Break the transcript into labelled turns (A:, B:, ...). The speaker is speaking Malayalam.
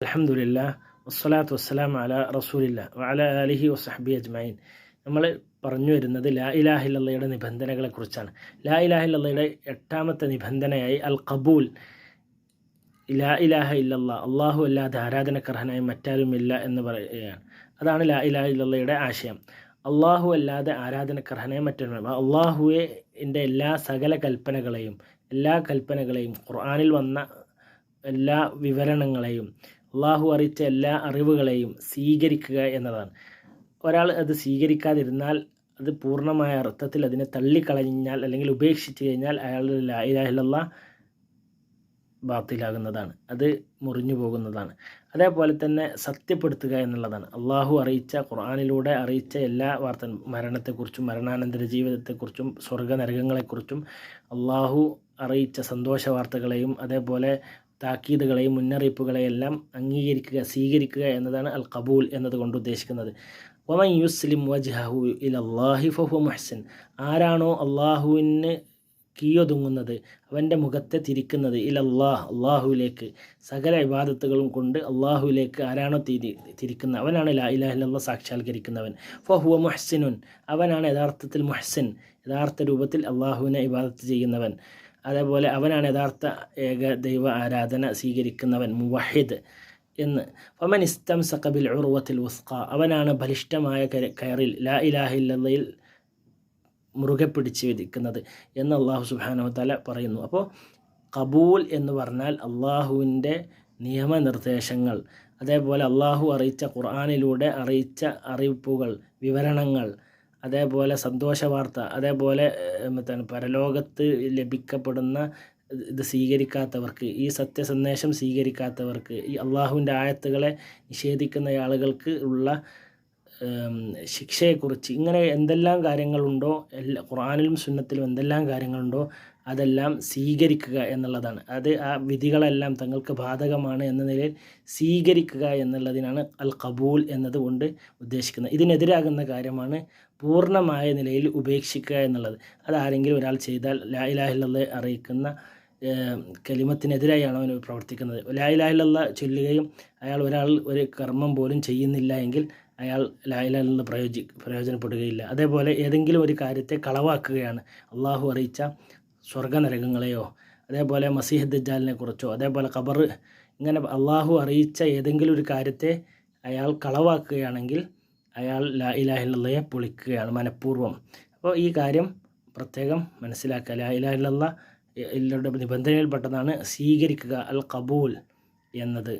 A: അലഹമുല്ല വസ്സലാത്തു വസ്സലാം അല റസൂലില്ല വഅല അലിഹി വസഹബി അജ്മൈൻ നമ്മൾ പറഞ്ഞു വരുന്നത് ലാ ഇലാഹില്ലയുടെ നിബന്ധനകളെക്കുറിച്ചാണ് ലാ ഇലാഹില്ലയുടെ എട്ടാമത്തെ നിബന്ധനയായി അൽ കബൂൽ ലാ ഇലാഹ ഇല്ലല്ല അള്ളാഹു അല്ലാതെ ആരാധനക്കർഹനായി മറ്റാരുമില്ല എന്ന് പറയുകയാണ്. അതാണ് ലാ ഇലാഹ ആശയം. അള്ളാഹു അല്ലാതെ ആരാധനക്കർഹനായി മറ്റൊരു അള്ളാഹുവെ എന്റെ എല്ലാ സകല കൽപ്പനകളെയും എല്ലാ കൽപ്പനകളെയും ഖുർആാനിൽ വന്ന എല്ലാ വിവരണങ്ങളെയും അള്ളാഹു അറിയിച്ച എല്ലാ അറിവുകളെയും സ്വീകരിക്കുക എന്നതാണ്. ഒരാൾ അത് സ്വീകരിക്കാതിരുന്നാൽ അത് പൂർണമായ അർത്ഥത്തിൽ അതിനെ തള്ളിക്കളഞ്ഞാൽ അല്ലെങ്കിൽ ഉപേക്ഷിച്ച് കഴിഞ്ഞാൽ അയാളുടെ ലായിലാഹിലുള്ള ബാത്തിലാകുന്നതാണ്. അത് മുറിഞ്ഞു പോകുന്നതാണ്. അതേപോലെ തന്നെ സത്യപ്പെടുത്തുക എന്നുള്ളതാണ്. അള്ളാഹു അറിയിച്ച ഖുർആാനിലൂടെ അറിയിച്ച എല്ലാ വാർത്ത മരണത്തെക്കുറിച്ചും മരണാനന്തര ജീവിതത്തെക്കുറിച്ചും സ്വർഗ നരകങ്ങളെക്കുറിച്ചും അള്ളാഹു അറിയിച്ച സന്തോഷ വാർത്തകളെയും അതേപോലെ താക്കീതുകളെയും മുന്നറിയിപ്പുകളെയെല്ലാം അംഗീകരിക്കുക സ്വീകരിക്കുക എന്നതാണ് അൽ കബൂൽ എന്നതുകൊണ്ട് ഉദ്ദേശിക്കുന്നത്. ഒമൻ യുസ്ലിം വജ്ഹു അള്ളാഹി ഫഹു മുഹ്സിൻ. ആരാണോ അള്ളാഹുവിന് കീയൊതുങ്ങുന്നത് അവന്റെ മുഖത്തെ തിരിക്കുന്നത് അള്ളാഹ് അള്ളാഹുവിലേക്ക്. സകല വിവാദത്തുകളും കൊണ്ട് അള്ളാഹുവിലേക്ക് ആരാണോ തിരി തിരിക്കുന്ന അവനാണ് ലാ ഇലാഹില്ല സാക്ഷാത്കരിക്കുന്നവൻ. ഫഹുവ മുഹ്സിനുൻ. അവനാണ് യഥാർത്ഥത്തിൽ മുഹ്സിൻ. യഥാർത്ഥ രൂപത്തിൽ അള്ളാഹുവിനെ ഇബാദത്ത് ചെയ്യുന്നവൻ. അതേപോലെ അവനാണ് യഥാർത്ഥ ഏക ദൈവ ആരാധന സ്വീകരിക്കുന്നവൻ മുവഹിദ് എന്ന്. ഫമൻ ഇസ്തം സക്കബിൽ ഉറുവത്തിൽ ഉസ്ക അവനാണ് ബലിഷ്ഠമായ കയറിൽ ലാ ഇലാഹില്ലയിൽ മുറുകെ പിടിച്ച് വിധിക്കുന്നത് എന്ന് അള്ളാഹു സുബാനു തല പറയുന്നു. അപ്പോൾ കബൂൽ എന്ന് പറഞ്ഞാൽ അള്ളാഹുവിന്റെ നിയമനിർദ്ദേശങ്ങൾ അതേപോലെ അള്ളാഹു അറിയിച്ച ഖുർആാനിലൂടെ അറിയിച്ച അറിയിപ്പുകൾ വിവരണങ്ങൾ അതേപോലെ സന്തോഷ വാർത്ത അതേപോലെ പരലോകത്ത് ലഭിക്കപ്പെടുന്ന ഇത് സ്വീകരിക്കാത്തവർക്ക് ഈ സത്യസന്ദേശം സ്വീകരിക്കാത്തവർക്ക് ഈ അള്ളാഹുവിന്റെ ആയത്തുകളെ നിഷേധിക്കുന്ന ആളുകൾക്ക് ഉള്ള ശിക്ഷയെക്കുറിച്ച് ഇങ്ങനെ എന്തെല്ലാം കാര്യങ്ങളുണ്ടോ എല്ലാ ഖുറാനിലും സുന്നത്തിലും എന്തെല്ലാം കാര്യങ്ങളുണ്ടോ അതെല്ലാം സ്വീകരിക്കുക എന്നുള്ളതാണ്. അത് ആ വിധികളെല്ലാം തങ്ങൾക്ക് ബാധകമാണ് എന്ന നിലയിൽ സ്വീകരിക്കുക എന്നുള്ളതിനാണ് അൽ കബൂൽ എന്നതുകൊണ്ട് ഉദ്ദേശിക്കുന്നത്. ഇതിനെതിരാകുന്ന കാര്യമാണ് പൂർണമായ നിലയിൽ ഉപേക്ഷിക്കുക എന്നുള്ളത്. അതാരെങ്കിലും ഒരാൾ ചെയ്താൽ ലാ അറിയിക്കുന്ന കലിമത്തിനെതിരായാണ് അവൻ പ്രവർത്തിക്കുന്നത്. ലാ ഇലാഹില്ല ചൊല്ലുകയും അയാൾ ഒരാൾ ഒരു കർമ്മം പോലും ചെയ്യുന്നില്ല എങ്കിൽ അയാൾ ലായിലാഹിലുള്ള പ്രയോജി പ്രയോജനപ്പെടുകയില്ല. അതേപോലെ ഏതെങ്കിലും ഒരു കാര്യത്തെ കളവാക്കുകയാണ്. അള്ളാഹു അറിയിച്ച സ്വർഗനരകങ്ങളെയോ അതേപോലെ മസീഹ് ദജാലിനെ കുറിച്ചോ അതേപോലെ ഖബർ ഇങ്ങനെ അള്ളാഹു അറിയിച്ച ഏതെങ്കിലും ഒരു കാര്യത്തെ അയാൾ കളവാക്കുകയാണെങ്കിൽ അയാൾ ലാ ഇലാഹില്ലയെ പൊളിക്കുകയാണ് മനഃപൂർവം. അപ്പോൾ ഈ കാര്യം പ്രത്യേകം മനസ്സിലാക്കുക. ലാ ഇലാഹില്ല ഇല്ലയുടെ നിബന്ധനയിൽപ്പെട്ടതാണ് സ്വീകരിക്കുക അൽ കബൂൽ എന്നത്.